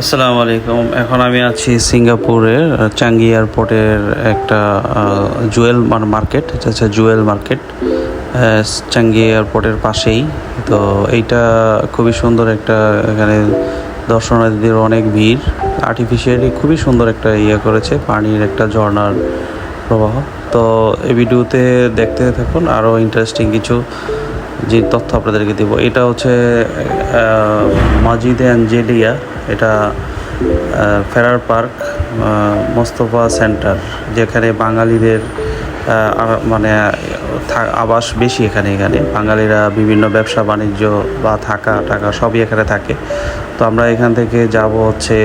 আসসালামু আলাইকুম। এখন আমি আছি সিঙ্গাপুরের চাঙ্গি এয়ারপোর্টের একটা জুয়েল মার্কেট। হচ্ছে জুয়েল মার্কেট। চাঙ্গি এয়ারপোর্টের পাশেই। তো এইটা খুবই সুন্দর একটা, এখানে দর্শনার্থীদের অনেক ভিড়। আর্টিফিশিয়ালি খুবই সুন্দর একটা ইয়ে করেছে, পানির একটা ঝর্নার প্রবাহ। তো এই ভিডিওতে দেখতে থাকুন। আরও ইন্টারেস্টিং কিছু যে তথ্য আপনাদেরকে দেব, এটা হচ্ছে মাজিদে অ্যাঞ্জেলিয়া এটা ফেরার পার্ক মোস্তফা সেন্টার, যেখানে বাঙালিদের মানে আবাস বেশি এখানে এখানে। বাঙালিরা বিভিন্ন ব্যবসা, বাণিজ্য বা থাকা, টাকা সবই এখানে থাকে। তো আমরা এখান থেকে যাব হচ্ছে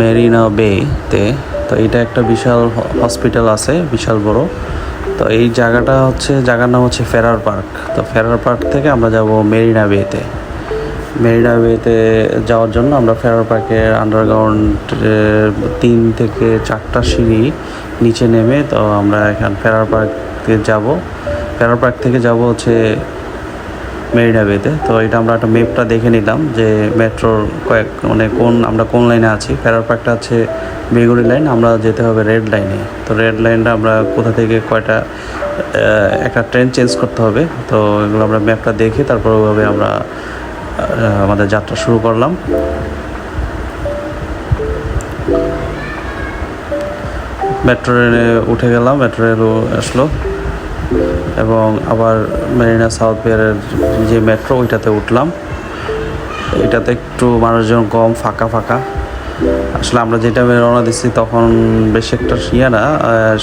মেরিনা বেতে। তো এটা একটা বিশাল হসপিটাল আছে, বিশাল বড়। তো এই জায়গাটা হচ্ছে, জায়গার নাম হচ্ছে ফেরার পার্ক। তো ফেরার পার্ক থেকে আমরা যাব মেরিনা বেতে। মেরিনা বেতে যাওয়ার জন্য আমরা ফেরার পার্কের আন্ডারগ্রাউন্ড তিন থেকে চারটা সিঁড়ি নিচে নেমে তো আমরা এখান ফেরার পার্কে যাব। ফেরার পার্ক থেকে যাব হচ্ছে মেরিনা বেতে। তো এটা আমরা একটা ম্যাপটা দেখে নিলাম যে মেট্রোর কয়েক মানে কোন, আমরা কোন লাইনে আছি। ফেরার পার্কটা হচ্ছে বেগুড়ি লাইন, আমরা যেতে হবে রেড লাইনে। তো রেড লাইনটা আমরা কোথা থেকে কয়টা একটা ট্রেন চেঞ্জ করতে হবে। তো এগুলো আমরা ম্যাপটা দেখে তারপর ওইভাবে আমরা আমাদের যাত্রা শুরু করলাম। মেট্রো রেলে উঠে গেলাম, মেট্রো রেল আসলো। এবং আবার মেরিনা সাউথ পিয়ারের যে মেট্রো ওইটাতে উঠলাম। এটাতে একটু মানুষজন কম, ফাঁকা ফাঁকা। আসলে আমরা যেটা রওনা দিচ্ছি তখন বেশি একটা ইয়ে না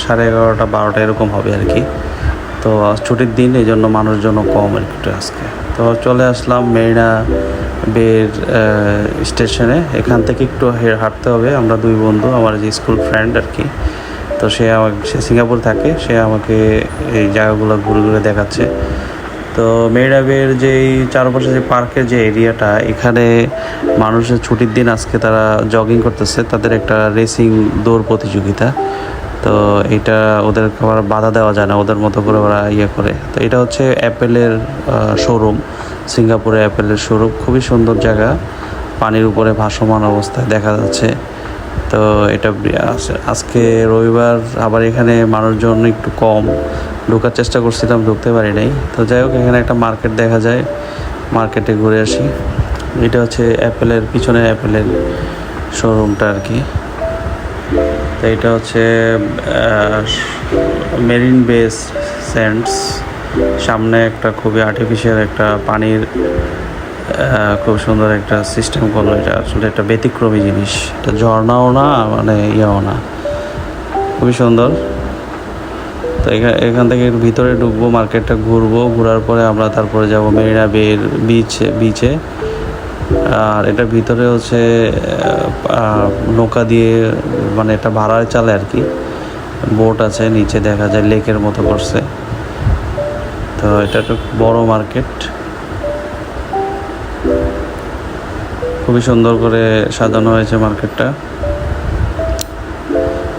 সাড়ে এগারোটা, বারোটা এরকম হবে আর কি। তো ছুটির দিন এই জন্য মানুষজনও কম আর একটু আজকে। তো চলে আসলাম মেরিনা বের স্টেশনে এখান থেকে একটু হাঁটতে হবে। আমরা দুই বন্ধু, আমার যে স্কুল ফ্রেন্ড আর কি। তো সে আমাকে, সে সিঙ্গাপুর থাকে, সে আমাকে এই জায়গাগুলো ঘুরে ঘুরে দেখাচ্ছে। তো মেয়েরাবের যে চারপাশে যে পার্কের যে এরিয়াটা, এখানে মানুষের ছুটির দিন আজকে তারা জগিং করতেছে, তাদের একটা রেসিং দৌড় প্রতিযোগিতা। তো এটা ওদের আবার বাধা দেওয়া যায় না, ওদের মতো করে ওরা ইয়ে করে। তো এটা হচ্ছে অ্যাপেলের শোরুম সিঙ্গাপুরে অ্যাপেলের শোরুম খুবই সুন্দর জায়গা, পানির উপরে ভাসমান অবস্থায় দেখা যাচ্ছে। তো এটা আজকে রবিবার, আবার এখানে মানুষজন একটু কম। ঢোকার চেষ্টা করছিলাম, ঢুকতে পারি নাই। তো যাই হোক, এখানে একটা মার্কেট দেখা যায়। মার্কেটে ঘুরে আসি। এটা হচ্ছে অ্যাপেলের, পিছনে অ্যাপেলের শোরুমটা আর কি। তো এটা হচ্ছে মেরিন বেস স্যান্ডস। সামনে একটা খুবই আর্টিফিশিয়াল একটা পানির খুব সুন্দর একটা সিস্টেম করল। এটা আসলে একটা ব্যতিক্রমী জিনিস। এটা ঝর্ণাও না মানে ইয়েও না। খুবই সুন্দর। তো এখা- এখান থেকে ভিতরে ঢুকবো, মার্কেটটা ঘুরবো। ঘোরার পরে আমরা তারপরে যাব মেরিনা বের বিচে বিচে আর এটা ভিতরে হচ্ছে নৌকা দিয়ে মানে এটা ভাড়ায় চালে আর কি। বোট আছে, নিচে দেখা যায়, লেকের মতো করছে। তো এটা একটা বড় মার্কেট। খুবই সুন্দর করে সাজানো হয়েছে মার্কেটটা।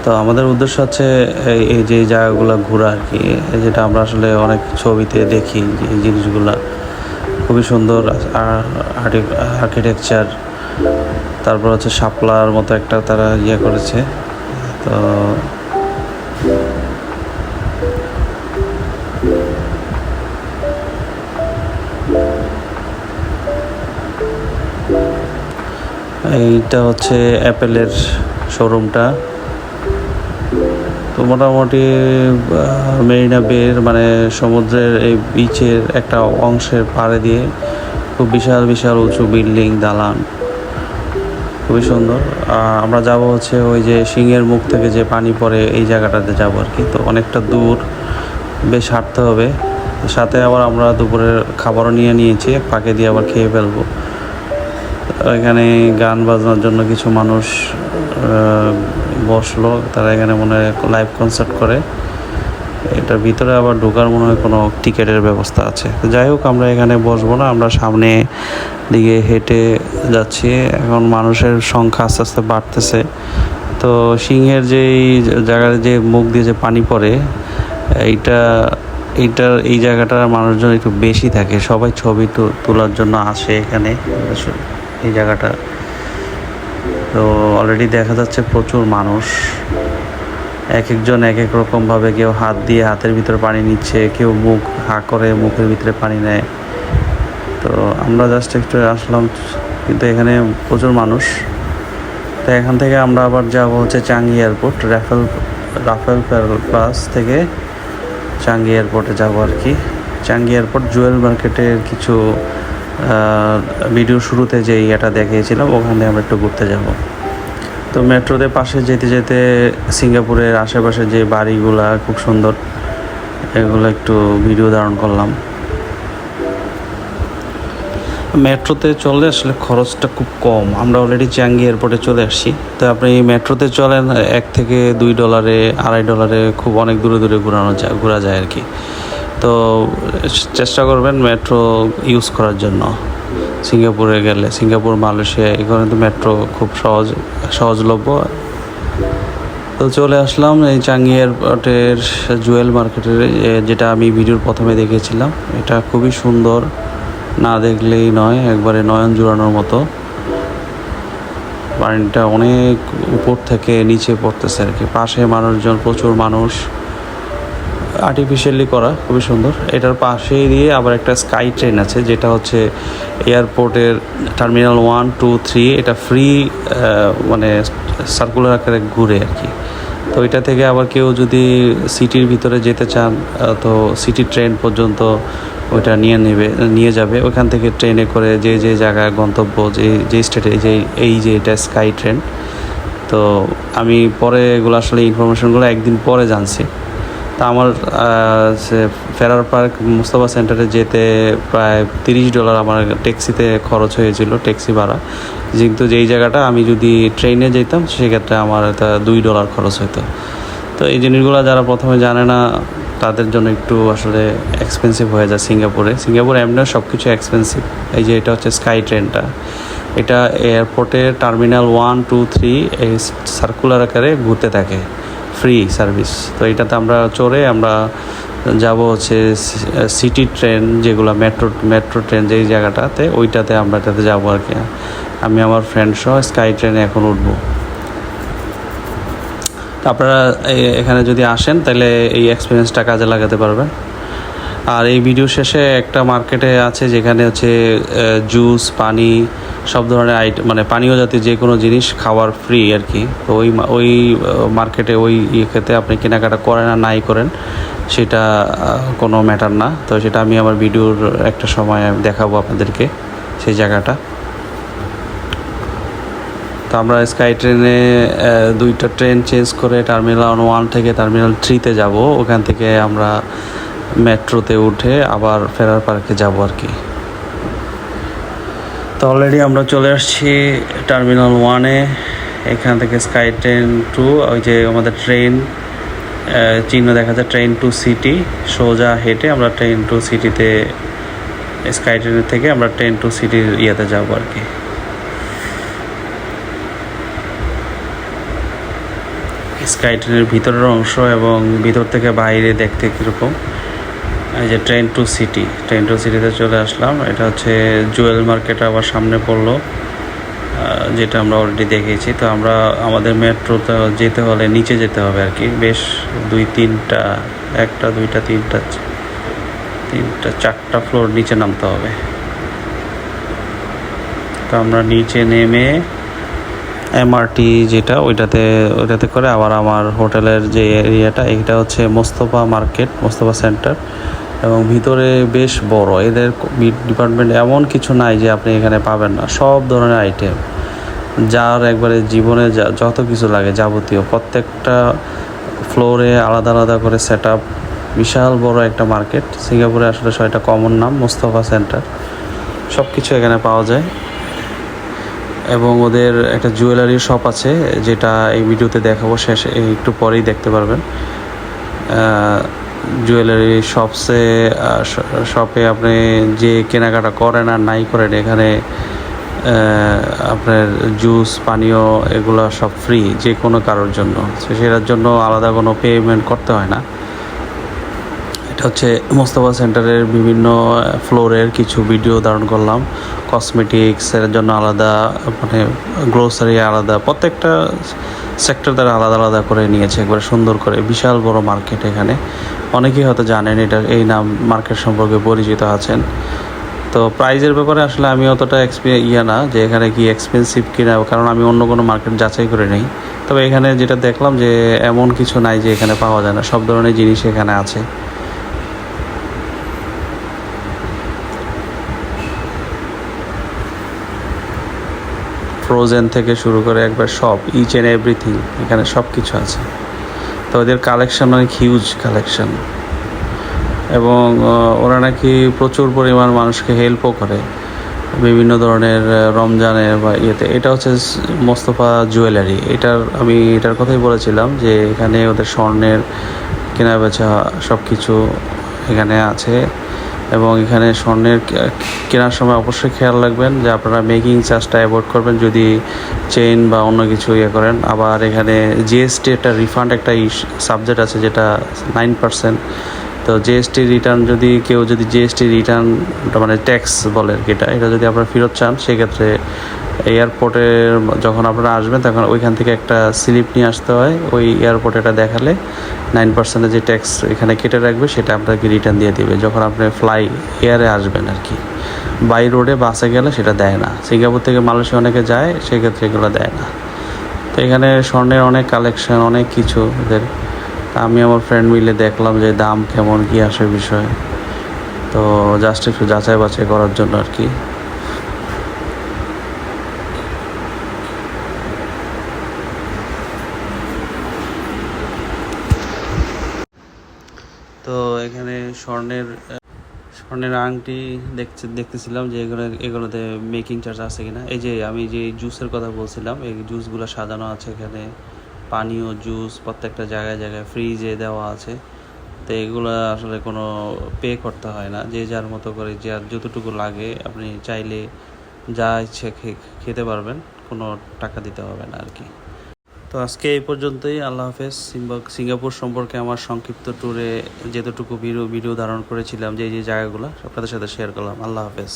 তো আমাদের উদ্দেশ্য হচ্ছে এই এই যে জায়গাগুলো ঘোরা আর কি যেটা আমরা আসলে অনেক ছবিতে দেখি এই জিনিসগুলা খুবই সুন্দর আর্কিটেকচার। তারপর হচ্ছে শাপলার মতো একটা তারা ইয়ে করেছে। তো এইটা হচ্ছে অ্যাপেলের শোরুমটা। তো মোটামুটি মেরিনা বের মানে সমুদ্রের এই বিচের একটা অংশের পাড়ে দিয়ে খুব বিশাল বিশাল উঁচু বিল্ডিং দালান। খুবই সুন্দর। আহ, আমরা যাব হচ্ছে ওই যে সিংহের মুখ থেকে যে পানি পড়ে এই জায়গাটাতে যাব আর কি। তো অনেকটা দূর বেশ হাঁটতে হবে। সাথে আবার আমরা দুপুরের খাবারও নিয়ে নিয়েছি পাকে দিয়ে আবার খেয়ে ফেলব। এখানে গান বাজনার জন্য কিছু মানুষ বসল। তারা এখানে মনে হয় লাইভ কনসার্ট করে। এটার ভিতরে আবার ঢোকার মনে হয় কোনো টিকিটের ব্যবস্থা আছে। যাই হোক, আমরা এখানে বসবো না। আমরা সামনে দিকে হেঁটে যাচ্ছি। এখন মানুষের সংখ্যা আস্তে আস্তে বাড়তেছে। তো সিংহের যেই জায়গার যে মুখ দিয়ে যে পানি পড়ে, এইটা, এইটার, এই জায়গাটার মানুষজন একটু বেশি থাকে। সবাই ছবি তোলার জন্য আসে এখানে। এই জায়গাটা। তো অলরেডি দেখা যাচ্ছে প্রচুর মানুষ। এক একজন এক এক রকমভাবে কেউ হাত দিয়ে হাতের ভিতরে পানি নিচ্ছে, কেউ মুখ হা করে মুখের ভিতরে পানি নেয়। তো আমরা জাস্ট একটু আসলাম, কিন্তু এখানে প্রচুর মানুষ। তো এখান থেকে আমরা আবার যাব হচ্ছে Changi airport Raffles Raffles Place থেকে চাঙ্গি এয়ারপোর্টে যাব আর কি। চাঙ্গি এয়ারপোর্ট জুয়েল মার্কেটের কিছু ভিডিও শুরুতে যে ইয়েটা দেখিয়েছিলাম, ওখানে আমরা একটু ঘুরতে যাব। তো মেট্রোতে পাশে যেতে যেতে সিঙ্গাপুরের আশেপাশে যে বাড়িগুলা খুব সুন্দর, এগুলো একটু ভিডিও ধারণ করলাম। মেট্রোতে চলে আসলে খরচটা খুব কম। আমরা অলরেডি চাঙ্গি এয়ারপোর্টে চলে আসছি। তো আপনি মেট্রোতে চলেন, এক থেকে দুই ডলারে আড়াই ডলারে খুব অনেক দূরে দূরে ঘোরানো যায়, ঘোরা যায় আর কি। তো চেষ্টা করবেন মেট্রো ইউজ করার জন্য। সিঙ্গাপুরে গেলে, সিঙ্গাপুর, মালয়েশিয়া এখানে তো মেট্রো খুব সহজ, সহজলভ্য। তো চলে আসলাম এই চাঙ্গি এয়ারপোর্টের জুয়েল মার্কেটের যেটা আমি ভিডিওর প্রথমে দেখেছিলাম। এটা খুবই সুন্দর, না দেখলেই নয়, একবারে নয়ন জুড়ানোর মতো। বাড়িটা অনেক উপর থেকে নিচে পড়তেছে আর কি। পাশে মানুষজন, প্রচুর মানুষ। আর্টিফিশিয়ালি করা, খুবই সুন্দর। এটার পাশে দিয়ে আবার একটা স্কাই ট্রেন আছে, যেটা হচ্ছে এয়ারপোর্টের টার্মিনাল ওয়ান, টু, থ্রি, এটা ফ্রি মানে সার্কুলার আকারে ঘুরে আর কি। তো এটা থেকে আবার কেউ যদি সিটির ভিতরে যেতে চান তো সিটি ট্রেন পর্যন্ত ওইটা নিয়ে নেবে, নিয়ে যাবে। ওখান থেকে ট্রেনে করে যে যে জায়গায় গন্তব্য, যে যে স্টেটে যে, এই যে এটা স্কাই ট্রেন। তো আমি পরে এগুলো আসলে ইনফরমেশনগুলো একদিন পরে জানছি। তা আমার সে ফেরার পার্ক মুস্তফা সেন্টারে যেতে প্রায় তিরিশ ডলার আমার ট্যাক্সিতে খরচ হয়েছিল, ট্যাক্সি ভাড়া। কিন্তু যেই জায়গাটা আমি যদি ট্রেনে যেতাম, সেক্ষেত্রে আমার এটা দুই ডলার খরচ হতো। তো এই জিনিসগুলো যারা প্রথমে জানে না, তাদের জন্য একটু আসলে এক্সপেন্সিভ হয়ে যায় সিঙ্গাপুরে। সিঙ্গাপুর এমনিও সব কিছু এক্সপেন্সিভ এই যে এটা হচ্ছে স্কাই ট্রেনটা। এটা এয়ারপোর্টে টার্মিনাল ওয়ান টু থ্রি এই সার্কুলার আকারে ঘুরতে থাকে। ফ্রি সার্ভিস তো এটাতে আমরা চড়ে আমরা যাব হচ্ছে সিটি ট্রেন যেগুলো মেট্রো মেট্রো ট্রেন যেই জায়গাটাতে, ওইটাতে আমরা এটাতে যাব আর কি। আমি আমার ফ্রেন্ড সহ স্কাই ট্রেনে এখন উঠবো। আপনারা এখানে যদি আসেন, তাহলে এই এক্সপিরিয়েন্সটা কাজে লাগাতে পারবেন। আর এই ভিডিও শেষে একটা মার্কেটে আছে যেখানে হচ্ছে জুস পানি সব ধরনের আইটেম মানে পানীয় জাতীয় যে কোনো জিনিস খাওয়ার ফ্রি আর কি। তো ওই ওই মার্কেটে ওই ইয়েতে আপনি কেনাকাটা করেন আর নাই করেন, সেটা কোনো ম্যাটার না। তো সেটা আমি আমার ভিডিওর একটা সময় দেখাবো আপনাদেরকে সেই জায়গাটা। তো আমরা স্কাই ট্রেনে দুইটা ট্রেন চেঞ্জ করে টার্মিনাল ওয়ান থেকে টার্মিনাল থ্রিতে যাব। ওখান থেকে আমরা মেট্রোতে উঠে আবার ফেরার পার্কে যাব আর কি। তো অলরেডি আমরা চলে আসছি টার্মিনাল ওয়ানে এখান থেকে স্কাই ট্রেন টু ওই যে আমাদের ট্রেন চিহ্ন দেখা যায় ট্রেন টু সিটি সোজা হেঁটে আমরা ট্রেন টু সিটিতে স্কাই ট্রেনের থেকে আমরা ট্রেন টু সিটির ইয়েতে যাব আর কি। স্কাই ট্রেনের ভিতরের অংশ এবং ভিতর থেকে বাইরে দেখতে কীরকম। এই যে train to city train to সিটিতে চলে আসলাম। এটা হচ্ছে জুয়েল মার্কেট আবার সামনে পড়ল যেটা আমরা অলরেডি দেখেছি। তো আমরা, আমাদের মেট্রোতে যেতে হলে নিচে যেতে হবে আর কি। বেশ দুই তিনটা, একটা, দুইটা, তিনটা তিনটা, চারটা ফ্লোর নিচে নামতে হবে। তো আমরা নিচে নেমে এমআরটি যেটা, ওইটাতে ওইটাতে করে আবার আমার হোটেলের যে এরিয়াটা এইটা হচ্ছে মোস্তফা মার্কেট, মোস্তফা সেন্টার। এবং ভিতরে বেশ বড়। এদের ডিপার্টমেন্ট এমন কিছু নাই যে আপনি এখানে পাবেন না। সব ধরনের আইটেম। যার একবারে জীবনে যত কিছু লাগে যাবতীয়। প্রত্যেকটা ফ্লোরে আলাদা আলাদা করে সেট আপ বিশাল বড় একটা মার্কেট সিঙ্গাপুরে আসলে সেটা কমন নাম, মোস্তফা সেন্টার সব কিছু এখানে পাওয়া যায়। এবং ওদের একটা জুয়েলারি শপ আছে, যেটা এই ভিডিওতে দেখাবো শেষে, একটু পরেই দেখতে পারবেন। জুয়েলারি শপসে শপে আপনি যে কেনাকাটা করেন আর নাই করেন, এখানে আপনার জুস পানীয় এগুলো সব ফ্রি যে কোনো কারোর জন্য। সেটার জন্য আলাদা কোনো পেমেন্ট করতে হয় না। এটা হচ্ছে মোস্তফা সেন্টারের বিভিন্ন ফ্লোরের কিছু ভিডিও ধারণ করলাম। কসমেটিক্সের জন্য আলাদা মানে গ্রোসারি আলাদা, প্রত্যেকটা সেক্টর তারা আলাদা আলাদা করে নিয়েছে, একবারে সুন্দর করে, বিশাল বড় মার্কেট এখানে। অনেকেই হয়তো জানেন এটা এই নাম মার্কেট সম্পর্কে পরিচিত আছেন। তো প্রাইজের ব্যাপারে আসলে আমি অতটা এক্সপি ইয়ে না যে এখানে কি এক্সপেন্সিভ কিনা, কারণ আমি অন্য কোনো মার্কেট যাচাই করে নেই। তবে এখানে যেটা দেখলাম যে এমন কিছু নাই যে এখানে পাওয়া যায় না, সব ধরনের জিনিস এখানে আছে। ফ্রোজেন থেকে শুরু করে একবার সব ইচ অ্যান্ড এভরিথিং এখানে সব কিছু আছে। তো ওদের কালেকশন অনেক হিউজ কালেকশন এবং ওরা নাকি প্রচুর পরিমাণ মানুষকে হেল্পও করে। বিভিন্ন ধরনের রমজানের বা ইয়েতে। এটা হচ্ছে মোস্তফা জুয়েলারি। এটার, আমি এটার কথাই বলেছিলাম যে এখানে ওদের স্বর্ণের কেনা বেচা সব কিছু এখানে আছে। এবং এখানে স্বর্ণের কেনার সময় অবশ্যই খেয়াল রাখবেন যে আপনারা মেকিং চার্জটা অ্যাভয়েড করবেন যদি চেইন বা অন্য কিছু ইয়ে করেন। আবার এখানে জিএসটি একটা রিফান্ড একটা সাবজেক্ট আছে যেটা নাইন পার্সেন্ট তো জিএসটি রিটার্ন যদি কেউ যদি জিএসটি রিটার্ন মানে ট্যাক্স বলে আর কি এটা এটা যদি আপনারা ফেরত চান, সেক্ষেত্রে এয়ারপোর্টে যখন আপনারা আসবেন, তখন ওইখান থেকে একটা স্লিপ নিয়ে আসতে হয়। ওই এয়ারপোর্টে এটা দেখালে নাইন পার্সেন্টের যে ট্যাক্স এখানে কেটে রাখবে, সেটা আপনাকে রিটার্ন দিয়ে দেবে। যখন আপনি ফ্লাই এয়ারে আসবেন আর কি বাই রোডে বাসে গেলে সেটা দেয় না। সিঙ্গাপুর থেকে মালয়েশিয়া অনেকে যায়, সেক্ষেত্রে এগুলো দেয় না। তো এখানে স্বর্ণের অনেক কালেকশন অনেক কিছু এদের। আমি আমার ফ্রেন্ড মিলে দেখলাম যে দাম কেমন, কি আসে বিষয়। তো জাস্ট একটু যাচাই বাছাই করার জন্য আর কি তো এখানে স্বর্ণের স্বর্ণের আংটি দেখতে দেখতেছিলাম যে এগুলো, এগুলোতে মেকিং চার্জ আছে কিনা। এই যে আমি যে জুসের কথা বলছিলাম, এই জুসগুলো সাজানো আছে এখানে। পানীয় জুস প্রত্যেকটা জায়গায় জায়গায় ফ্রিজে দেওয়া আছে। তো এগুলো আসলে কোনো পে করতে হয় না। যে যার মতো করে, যে আর যতটুকু লাগে, আপনি চাইলে যা ইচ্ছে খেতে পারবেন, কোনো টাকা দিতে হবে না আর কি। তো আজকে এই পর্যন্তই, আল্লাহ হাফেজ। সিঙ্গাপুর সম্পর্কে আমার সংক্ষিপ্ত ট্যুরে যেতটুকু ভিডিও ভিডিও ধারণ করেছিলাম, যে যে জায়গাগুলো আপনাদের সাথে শেয়ার করলাম। আল্লাহ হাফেজ।